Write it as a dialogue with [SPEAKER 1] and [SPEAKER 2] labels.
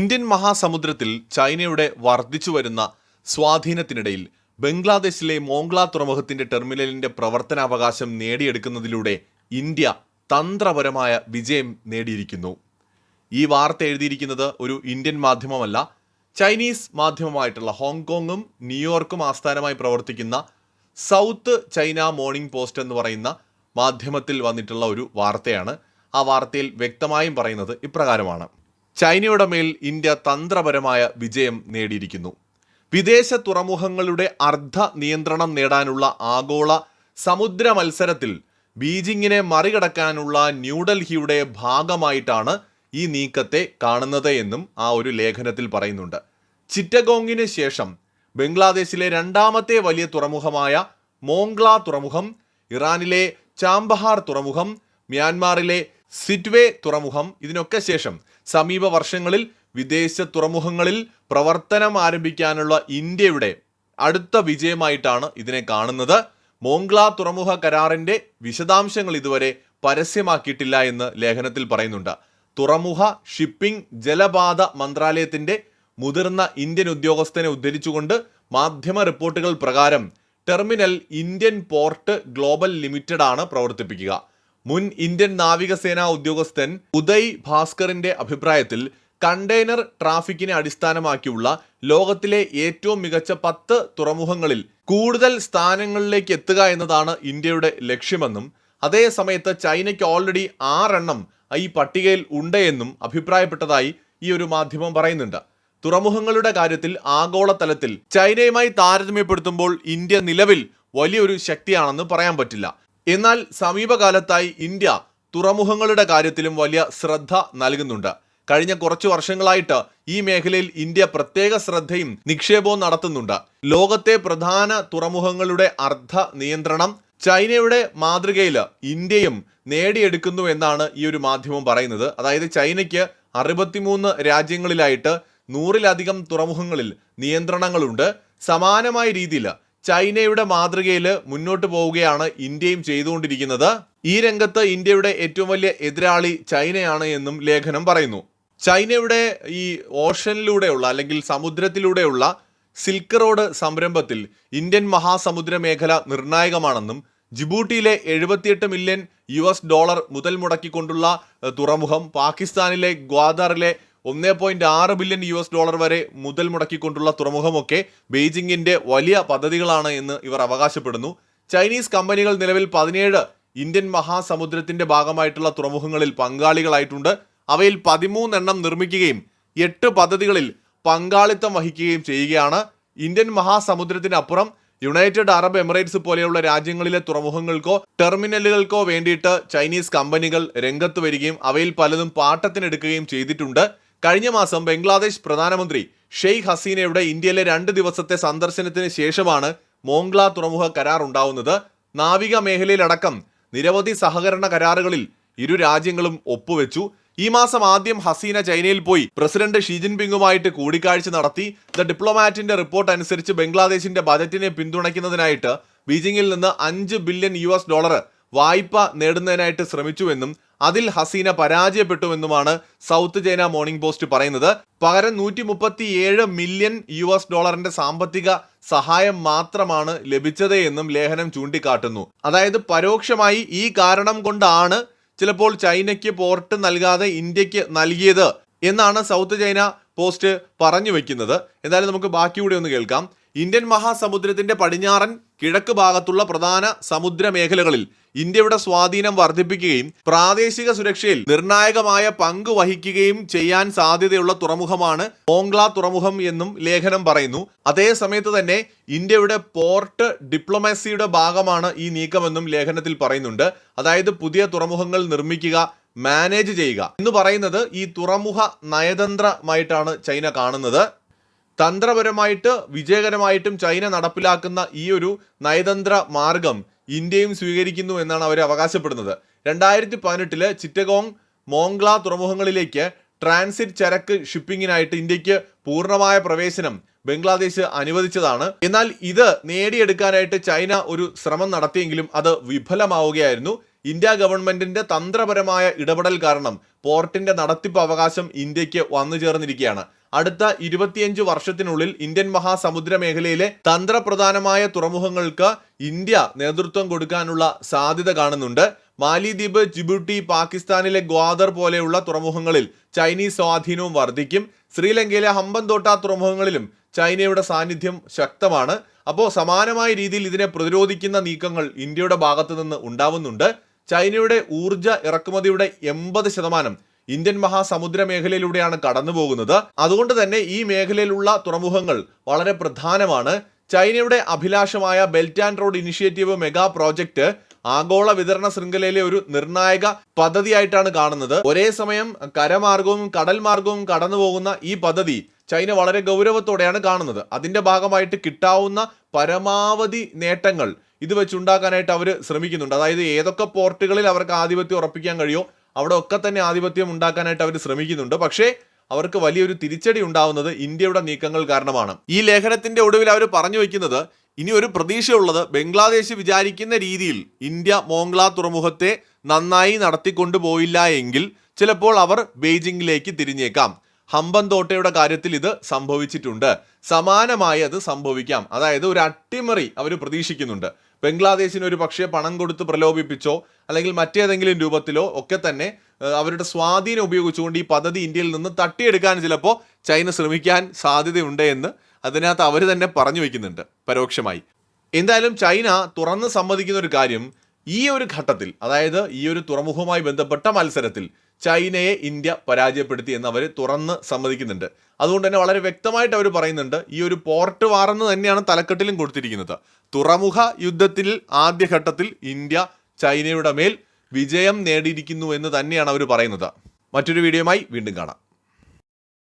[SPEAKER 1] Indian മഹാസമുദ്രത്തിൽ ചൈനയുടെ വർദ്ധിച്ചു വരുന്ന സ്വാധീനത്തിനിടയിൽ ബംഗ്ലാദേശിലെ മോംഗ്ല തുറമുഖത്തിന്റെ ടെർമിനലിന്റെ പ്രവർത്തനാവകാശം നേടിയെടുക്കുന്നതിലൂടെ ഇന്ത്യ തന്ത്രപരമായ വിജയം നേടിയിരിക്കുന്നു. ഈ വാർത്ത എഴുതിയിരിക്കുന്നത് ഒരു ഇന്ത്യൻ മാധ്യമമല്ല ചൈനീസ് മാധ്യമമായിട്ടുള്ള ഹോങ്കോങ്ങും ന്യൂയോർക്കും ആസ്ഥാനമായി പ്രവർത്തിക്കുന്ന സൗത്ത് ചൈന മോർണിംഗ് പോസ്റ്റ് എന്ന് പറയുന്ന മാധ്യമത്തിൽ വന്നിട്ടുള്ള ഒരു വാർത്തയാണ്. ആ വാർത്തയിൽ വ്യക്തമായും പറയുന്നത് ഇപ്രകാരമാണ്. ചൈനയുടെ മേൽ ഇന്ത്യ തന്ത്രപരമായ വിജയം നേടിയിരിക്കുന്നു. വിദേശ തുറമുഖങ്ങളുടെ അർദ്ധ നിയന്ത്രണം നേടാനുള്ള ആഗോള സമുദ്ര മത്സരത്തിൽ ബീജിങ്ങിനെ മറികടക്കാനുള്ള ന്യൂഡൽഹിയുടെ ഭാഗമായിട്ടാണ് ഈ നീക്കത്തെ കാണുന്നത് എന്നും ആ ഒരു ലേഖനത്തിൽ പറയുന്നുണ്ട്. ചിറ്റഗോങ്ങിന് ശേഷം ബംഗ്ലാദേശിലെ രണ്ടാമത്തെ വലിയ തുറമുഖമായ മോംഗ്ല തുറമുഖം ഇറാനിലെ ചാംബഹാർ തുറമുഖം മ്യാൻമാറിലെ സിറ്റ്വേ തുറമുഖം ഇതിനൊക്കെ ശേഷം സമീപ വർഷങ്ങളിൽ വിദേശ തുറമുഖങ്ങളിൽ പ്രവർത്തനം ആരംഭിക്കാനുള്ള ഇന്ത്യയുടെ അടുത്ത വിജയമായിട്ടാണ് ഇതിനെ കാണുന്നത്. മോംഗ്ല തുറമുഖ കരാറിന്റെ വിശദാംശങ്ങൾ ഇതുവരെ പരസ്യമാക്കിയിട്ടില്ല എന്ന് ലേഖനത്തിൽ പറയുന്നുണ്ട്. തുറമുഖ ഷിപ്പിംഗ് ജലപാത മന്ത്രാലയത്തിന്റെ മുതിർന്ന ഇന്ത്യൻ ഉദ്യോഗസ്ഥനെ ഉദ്ധരിച്ചുകൊണ്ട് മാധ്യമ റിപ്പോർട്ടുകൾ പ്രകാരം terminal Indian port global limited ആണ് പ്രവർത്തിപ്പിക്കുക. മുൻ ഇന്ത്യൻ നാവികസേനാ ഉദ്യോഗസ്ഥൻ ഉദയ് ഭാസ്കറിന്റെ അഭിപ്രായത്തിൽ കണ്ടെയ്നർ ട്രാഫിക്കിനെ അടിസ്ഥാനമാക്കിയുള്ള ലോകത്തിലെ ഏറ്റവും മികച്ച പത്ത് തുറമുഖങ്ങളിൽ കൂടുതൽ സ്ഥാനങ്ങളിലേക്ക് എത്തുക എന്നതാണ് ഇന്ത്യയുടെ ലക്ഷ്യമെന്നും അതേ സമയത്ത് ചൈനയ്ക്ക് ഓൾറെഡി ആറെണ്ണം ഈ പട്ടികയിൽ ഉണ്ട് എന്നും അഭിപ്രായപ്പെട്ടതായി ഈ ഒരു മാധ്യമം പറയുന്നുണ്ട്. തുറമുഖങ്ങളുടെ കാര്യത്തിൽ ആഗോളതലത്തിൽ ചൈനയുമായി താരതമ്യപ്പെടുത്തുമ്പോൾ ഇന്ത്യ നിലവിൽ വലിയൊരു ശക്തിയാണെന്ന് പറയാൻ പറ്റില്ല. എന്നാൽ സമീപകാലത്തായി ഇന്ത്യ തുറമുഖങ്ങളുടെ കാര്യത്തിലും വലിയ ശ്രദ്ധ നൽകുന്നുണ്ട്. കഴിഞ്ഞ കുറച്ചു വർഷങ്ങളായിട്ട് ഈ മേഖലയിൽ ഇന്ത്യ പ്രത്യേക ശ്രദ്ധയും നിക്ഷേപവും നടത്തുന്നുണ്ട്. ലോകത്തെ പ്രധാന തുറമുഖങ്ങളുടെ അർദ്ധ നിയന്ത്രണം ചൈനയുടെ മാതൃകയിൽ ഇന്ത്യയും നേടിയെടുക്കുന്നു എന്നാണ് ഈ ഒരു മാധ്യമം പറയുന്നത്. അതായത് ചൈനയ്ക്ക് അറുപത്തിമൂന്ന് രാജ്യങ്ങളിലായിട്ട് നൂറിലധികം തുറമുഖങ്ങളിൽ നിയന്ത്രണങ്ങളുണ്ട്. സമാനമായ രീതിയിൽ ചൈനയുടെ മാതൃകയിൽ മുന്നോട്ട് പോവുകയാണ് ഇന്ത്യയും ചെയ്തുകൊണ്ടിരിക്കുന്നത്. ഈ രംഗത്ത് ഇന്ത്യയുടെ ഏറ്റവും വലിയ എതിരാളി ചൈനയാണ് എന്നും ലേഖനം പറയുന്നു. ചൈനയുടെ ഈ ഓഷനിലൂടെയുള്ള അല്ലെങ്കിൽ സമുദ്രത്തിലൂടെയുള്ള സിൽക്ക് റോഡ് സംരംഭത്തിൽ ഇന്ത്യൻ മഹാസമുദ്ര മേഖല നിർണായകമാണെന്നും ജിബൂട്ടിയിലെ എഴുപത്തിയെട്ട് മില്യൺ യു എസ് ഡോളർ മുതൽ മുടക്കിക്കൊണ്ടുള്ള തുറമുഖം പാകിസ്ഥാനിലെ ഗ്വാദറിലെ ഒന്നേ പോയിന്റ് ആറ് ബില്യൺ യു എസ് ഡോളർ വരെ മുതൽ മുടക്കിക്കൊണ്ടുള്ള തുറമുഖമൊക്കെ ബെയ്ജിങ്ങിന്റെ വലിയ പദ്ധതികളാണ് എന്ന് ഇവർ അവകാശപ്പെടുന്നു. ചൈനീസ് കമ്പനികൾ നിലവിൽ പതിനേഴ് ഇന്ത്യൻ മഹാസമുദ്രത്തിന്റെ ഭാഗമായിട്ടുള്ള തുറമുഖങ്ങളിൽ പങ്കാളികളായിട്ടുണ്ട്. അവയിൽ പതിമൂന്നെണ്ണം നിർമ്മിക്കുകയും എട്ട് പദ്ധതികളിൽ പങ്കാളിത്തം വഹിക്കുകയും ചെയ്യുകയാണ്. ഇന്ത്യൻ മഹാസമുദ്രത്തിനപ്പുറം യുണൈറ്റഡ് അറബ് എമിറേറ്റ്സ് പോലെയുള്ള രാജ്യങ്ങളിലെ തുറമുഖങ്ങൾക്കോ ടെർമിനലുകൾക്കോ വേണ്ടിയിട്ട് ചൈനീസ് കമ്പനികൾ രംഗത്ത് വരികയും അവയിൽ പലതും പാട്ടത്തിനെടുക്കുകയും ചെയ്തിട്ടുണ്ട്. കഴിഞ്ഞ മാസം ബംഗ്ലാദേശ് പ്രധാനമന്ത്രി ഷെയ്ഖ് ഹസീനയുടെ ഇന്ത്യയിലെ രണ്ട് ദിവസത്തെ സന്ദർശനത്തിന് ശേഷമാണ് മോംഗ്ല തുറമുഖ കരാർ ഉണ്ടാവുന്നത്. നാവിക മേഖലയിലടക്കം നിരവധി സഹകരണ കരാറുകളിൽ ഇരു രാജ്യങ്ങളും ഒപ്പുവെച്ചു. ഈ മാസം ആദ്യം ഹസീന ചൈനയിൽ പോയി പ്രസിഡന്റ് ഷീ ജിൻപിങ്ങുമായിട്ട് കൂടിക്കാഴ്ച നടത്തി. ദ ഡിപ്ലോമാറ്റിന്റെ റിപ്പോർട്ട് അനുസരിച്ച് ബംഗ്ലാദേശിന്റെ ബജറ്റിനെ പിന്തുണയ്ക്കുന്നതിനായിട്ട് ബീജിംഗിൽ നിന്ന് അഞ്ച് ബില്യൺ യു ഡോളർ വായ്പ നേടുന്നതിനായിട്ട് ശ്രമിച്ചുവെന്നും അതിൽ ഹസീന പരാജയപ്പെട്ടുവെന്നുമാണ് സൗത്ത് ചൈന മോർണിംഗ് പോസ്റ്റ് പറയുന്നത്. പകരം നൂറ്റി മുപ്പത്തി ഏഴ് മില്യൺ യു എസ് ഡോളറിന്റെ സാമ്പത്തിക സഹായം മാത്രമാണ് ലഭിച്ചത് എന്നും ലേഖനം ചൂണ്ടിക്കാട്ടുന്നു. അതായത് പരോക്ഷമായി ഈ കാരണം കൊണ്ടാണ് ചിലപ്പോൾ ചൈനയ്ക്ക് പോർട്ട് നൽകാതെ ഇന്ത്യയ്ക്ക് നൽകിയത് എന്നാണ് സൗത്ത് ചൈന പോസ്റ്റ് പറഞ്ഞു വെക്കുന്നത്. എന്തായാലും നമുക്ക് ബാക്കി കൂടി ഒന്ന് കേൾക്കാം. ഇന്ത്യൻ മഹാസമുദ്രത്തിന്റെ പടിഞ്ഞാറൻ കിഴക്ക് ഭാഗത്തുള്ള പ്രധാന സമുദ്ര മേഖലകളിൽ ഇന്ത്യയുടെ സ്വാധീനം വർദ്ധിപ്പിക്കുകയും പ്രാദേശിക സുരക്ഷയിൽ നിർണായകമായ പങ്ക് വഹിക്കുകയും ചെയ്യാൻ സാധ്യതയുള്ള തുറമുഖമാണ് മോംഗ്ല തുറമുഖം എന്നും ലേഖനം പറയുന്നു. അതേ സമയത്ത് തന്നെ ഇന്ത്യയുടെ പോർട്ട് ഡിപ്ലോമസിയുടെ ഭാഗമാണ് ഈ നീക്കമെന്നും ലേഖനത്തിൽ പറയുന്നുണ്ട്. അതായത് പുതിയ തുറമുഖങ്ങൾ നിർമ്മിക്കുക മാനേജ് ചെയ്യുക എന്ന് പറയുന്നത് ഈ തുറമുഖ നയതന്ത്രമായിട്ടാണ് ചൈന കാണുന്നത്. തന്ത്രപരമായിട്ട് വിജയകരമായിട്ടും ചൈന നടപ്പിലാക്കുന്ന ഈ ഒരു നയതന്ത്ര മാർഗം ഇന്ത്യയും സ്വീകരിക്കുന്നു എന്നാണ് അവർ അവകാശപ്പെടുന്നത്. രണ്ടായിരത്തി പതിനെട്ടിൽ ചിറ്റഗോങ് മോംഗ്ല തുറമുഖങ്ങളിലേക്ക് ട്രാൻസിറ്റ് ചരക്ക് ഷിപ്പിങ്ങിനായിട്ട് ഇന്ത്യയ്ക്ക് പൂർണമായ പ്രവേശനം ബംഗ്ലാദേശ് അനുവദിച്ചതാണ്. എന്നാൽ ഇത് നേടിയെടുക്കാനായിട്ട് ചൈന ഒരു ശ്രമം നടത്തിയെങ്കിലും അത് വിഫലമാവുകയായിരുന്നു. ഇന്ത്യ ഗവൺമെന്റിന്റെ തന്ത്രപരമായ ഇടപെടൽ കാരണം പോർട്ടിന്റെ നടത്തിപ്പ് അവകാശം ഇന്ത്യയ്ക്ക് വന്നു ചേർന്നിരിക്കുകയാണ്. അടുത്ത ഇരുപത്തിയഞ്ച് വർഷത്തിനുള്ളിൽ ഇന്ത്യൻ മഹാസമുദ്ര മേഖലയിലെ തന്ത്രപ്രധാനമായ തുറമുഖങ്ങൾക്ക് ഇന്ത്യ നേതൃത്വം കൊടുക്കാനുള്ള സാധ്യത കാണുന്നുണ്ട്. മാലിദ്വീപ് ജിബൂട്ടി പാകിസ്ഥാനിലെ ഗ്വാദർ പോലെയുള്ള തുറമുഖങ്ങളിൽ ചൈനീസ് സ്വാധീനവും വർദ്ധിക്കും. ശ്രീലങ്കയിലെ ഹമ്പൻതോട്ട തുറമുഖങ്ങളിലും ചൈനയുടെ സാന്നിധ്യം ശക്തമാണ്. അപ്പോൾ സമാനമായ രീതിയിൽ ഇതിനെ പ്രതിരോധിക്കുന്ന നീക്കങ്ങൾ ഇന്ത്യയുടെ ഭാഗത്തു നിന്ന് ഉണ്ടാവുന്നുണ്ട്. ചൈനയുടെ ഊർജ ഇറക്കുമതിയുടെ എൺപത് ശതമാനം ഇന്ത്യൻ മഹാസമുദ്ര മേഖലയിലൂടെയാണ് കടന്നു പോകുന്നത് അതുകൊണ്ട് തന്നെ ഈ മേഖലയിലുള്ള തുറമുഖങ്ങൾ വളരെ പ്രധാനമാണ്. ചൈനയുടെ അഭിലാഷമായ belt and road initiative mega project ആഗോള വിതരണ ശൃംഖലയിലെ ഒരു നിർണായക പദ്ധതിയായിട്ടാണ് കാണുന്നത്. ഒരേ സമയം കരമാർഗവും കടൽ മാർഗവും കടന്നു പോകുന്ന ഈ പദ്ധതി ചൈന വളരെ ഗൗരവത്തോടെയാണ് കാണുന്നത്. അതിന്റെ ഭാഗമായിട്ട് കിട്ടാവുന്ന പരമാവധി നേട്ടങ്ങൾ ഇത് വെച്ചുണ്ടാക്കാനായിട്ട് അവർ ശ്രമിക്കുന്നുണ്ട്. അതായത് ഏതൊക്കെ പോർട്ടുകളിൽ അവർക്ക് ആധിപത്യം ഉറപ്പിക്കാൻ കഴിയോ അവിടെ ഒക്കെ തന്നെ ആധിപത്യം ഉണ്ടാക്കാനായിട്ട് അവർ ശ്രമിക്കുന്നുണ്ട്. പക്ഷേ അവർക്ക് വലിയൊരു തിരിച്ചടി ഉണ്ടാവുന്നത് ഇന്ത്യയുടെ നീക്കങ്ങൾ കാരണമാണ്. ഈ ലേഖനത്തിന്റെ ഒടുവിൽ അവർ പറഞ്ഞു വെക്കുന്നത് ഇനി ഒരു പ്രതീക്ഷയുള്ളത് ബംഗ്ലാദേശ് വിചാരിക്കുന്ന രീതിയിൽ ഇന്ത്യ മോംഗ്ല തുറമുഖത്തെ നന്നായി നടത്തിക്കൊണ്ടുപോയില്ല എങ്കിൽ ചിലപ്പോൾ അവർ ബെയ്ജിങ്ങിലേക്ക് തിരിഞ്ഞേക്കാം. ഹമ്പൻതോട്ടയുടെ കാര്യത്തിൽ ഇത് സംഭവിച്ചിട്ടുണ്ട്. സമാനമായി അത് സംഭവിക്കാം. അതായത് ഒരു അട്ടിമറി അവർ പ്രതീക്ഷിക്കുന്നുണ്ട്. ബംഗ്ലാദേശിന് ഒരു പക്ഷേ പണം കൊടുത്ത് പ്രലോഭിപ്പിച്ചോ അല്ലെങ്കിൽ മറ്റേതെങ്കിലും രൂപത്തിലോ ഒക്കെ തന്നെ അവരുടെ സ്വാധീനം ഉപയോഗിച്ചുകൊണ്ട് ഈ പദ്ധതി ഇന്ത്യയിൽ നിന്ന് തട്ടിയെടുക്കാൻ ചിലപ്പോൾ ചൈന ശ്രമിക്കാൻ സാധ്യതയുണ്ട് എന്ന് അതിനകത്ത് അവർ തന്നെ പറഞ്ഞു വെക്കുന്നുണ്ട് പരോക്ഷമായി. എന്തായാലും ചൈന തുറന്ന് സമ്മതിക്കുന്ന ഒരു കാര്യം ഈ ഒരു ഘട്ടത്തിൽ അതായത് ഈ ഒരു തുറമുഖവുമായി ബന്ധപ്പെട്ട മത്സരത്തിൽ ചൈനയെ ഇന്ത്യ പരാജയപ്പെടുത്തി എന്ന് അവർ തുറന്ന് സമ്മതിക്കുന്നുണ്ട്. അതുകൊണ്ട് തന്നെ വളരെ വ്യക്തമായിട്ട് അവർ പറയുന്നുണ്ട് ഈ ഒരു പോർട്ട് വാറെന്ന് തന്നെയാണ് തലക്കെട്ടിലും കൊടുത്തിരിക്കുന്നത്. തുറമുഖ യുദ്ധത്തിൽ ആദ്യഘട്ടത്തിൽ ഇന്ത്യ ചൈനയുടെ മേൽ വിജയം നേടിയിരിക്കുന്നു എന്ന് തന്നെയാണ് അവർ പറയുന്നത്. മറ്റൊരു വീഡിയോയുമായി വീണ്ടും കാണാം.